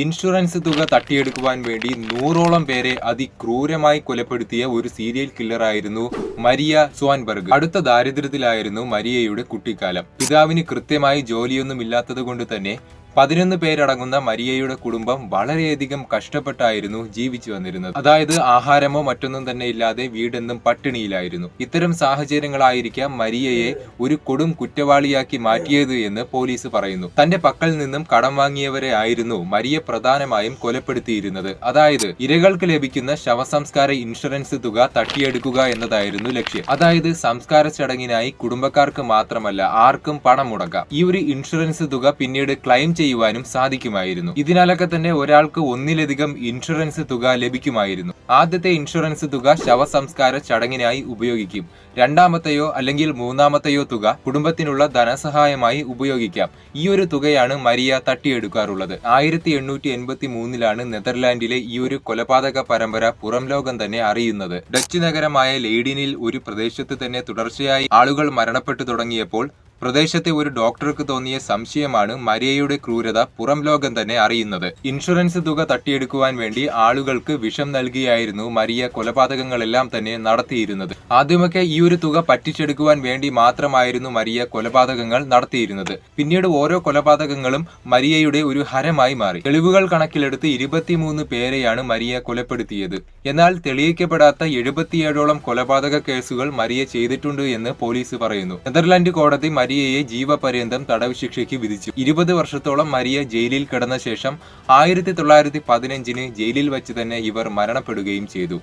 Insurance തുക തട്ടിയെടുക്കുവാൻ വേണ്ടി നൂറോളം പേരെ അതിക്രൂരമായി കൊലപ്പെടുത്തിയ ഒരു സീരിയൽ കില്ലറായിരുന്നു മരിയ സ്വാൻബർഗ്. അടുത്ത ദാരിദ്ര്യത്തിലായിരുന്നു മരിയയുടെ കുട്ടിക്കാലം. പിതാവിന് കൃത്യമായി ജോലിയൊന്നും കൊണ്ട് തന്നെ പതിനൊന്ന് പേരടങ്ങുന്ന മരിയയുടെ കുടുംബം വളരെയധികം കഷ്ടപ്പെട്ടായിരുന്നു ജീവിച്ചു വന്നിരുന്നത്. അതായത് ആഹാരമോ മറ്റൊന്നും തന്നെ ഇല്ലാതെ വീടെന്നും പട്ടിണിയിലായിരുന്നു. ഇത്തരം സാഹചര്യങ്ങളായിരിക്കാം മരിയയെ ഒരു കൊടും കുറ്റവാളിയാക്കി മാറ്റിയത് എന്ന് പോലീസ് പറയുന്നു. തന്റെ പക്കൽ നിന്നും കടം വാങ്ങിയവരെ ആയിരുന്നു മരിയ പ്രധാനമായും കൊലപ്പെടുത്തിയിരുന്നത്. അതായത് ഇരകൾക്ക് ലഭിക്കുന്ന ശവസംസ്കാര ഇൻഷുറൻസ് തുക തട്ടിയെടുക്കുക എന്നതായിരുന്നു ലക്ഷ്യം. അതായത് സംസ്കാര ചടങ്ങിനായി കുടുംബക്കാർക്ക് മാത്രമല്ല ആർക്കും പണം മുടക്കാം. ഈ ഒരു ഇൻഷുറൻസ് തുക പിന്നീട് ക്ലെയിം ചെയ്യുവാനും സാധിക്കുമായിരുന്നു. ഇതിനാലൊക്കെ തന്നെ ഒരാൾക്ക് ഒന്നിലധികം ഇൻഷുറൻസ് തുക ലഭിക്കുമായിരുന്നു. ആദ്യത്തെ ഇൻഷുറൻസ് തുക ശവസംസ്കാര ചടങ്ങിനായി ഉപയോഗിക്കും. രണ്ടാമത്തെയോ അല്ലെങ്കിൽ മൂന്നാമത്തെയോ തുക കുടുംബത്തിനുള്ള ധനസഹായമായി ഉപയോഗിക്കാം. ഈ ഒരു തുകയാണ് മരിയ തട്ടിയെടുക്കാറുള്ളത്. ആയിരത്തി എണ്ണൂറ്റി എൺപത്തി മൂന്നിലാണ് നെതർലാൻഡിലെ ഈ ഒരു കൊലപാതക പരമ്പര പുറം ലോകം തന്നെ അറിയുന്നത്. ഡച്ച് നഗരമായ ലേഡിനിൽ ഒരു പ്രദേശത്ത് തന്നെ തുടർച്ചയായി ആളുകൾ മരണപ്പെട്ടു തുടങ്ങിയപ്പോൾ പ്രദേശത്തെ ഒരു ഡോക്ടർക്ക് തോന്നിയ സംശയമാണ് മരിയയുടെ ക്രൂരത പുറം ലോകം തന്നെ അറിയുന്നത്. ഇൻഷുറൻസ് തുക തട്ടിയെടുക്കുവാൻ വേണ്ടി ആളുകൾക്ക് വിഷം നൽകിയായിരുന്നു മരിയ കൊലപാതകങ്ങളെല്ലാം തന്നെ നടത്തിയിരുന്നത്. ആദ്യമൊക്കെ ഈ ഒരു തുക പറ്റിച്ചെടുക്കുവാൻ വേണ്ടി മാത്രമായിരുന്നു മരിയ കൊലപാതകങ്ങൾ നടത്തിയിരുന്നത്. പിന്നീട് ഓരോ കൊലപാതകങ്ങളും മരിയയുടെ ഒരു ഹരമായി മാറി. തെളിവുകൾ കണക്കിലെടുത്ത് ഇരുപത്തിമൂന്ന് പേരെയാണ് മരിയ കൊലപ്പെടുത്തിയത്. എന്നാൽ തെളിയിക്കപ്പെടാത്ത എഴുപത്തിയേഴോളം കൊലപാതക കേസുകൾ മരിയ ചെയ്തിട്ടുണ്ട് എന്ന് പോലീസ് പറയുന്നു. നെതർലാൻഡ് കോടതി മരിയയെ ജീവപര്യന്തം തടവ് ശിക്ഷയ്ക്ക് വിധിച്ചു. ഇരുപത് വർഷത്തോളം മരിയ ജയിലിൽ കിടന്ന ശേഷം ആയിരത്തി തൊള്ളായിരത്തി പതിനഞ്ചിന് ജയിലിൽ വെച്ച് തന്നെ ഇവർ മരണപ്പെടുകയും ചെയ്തു.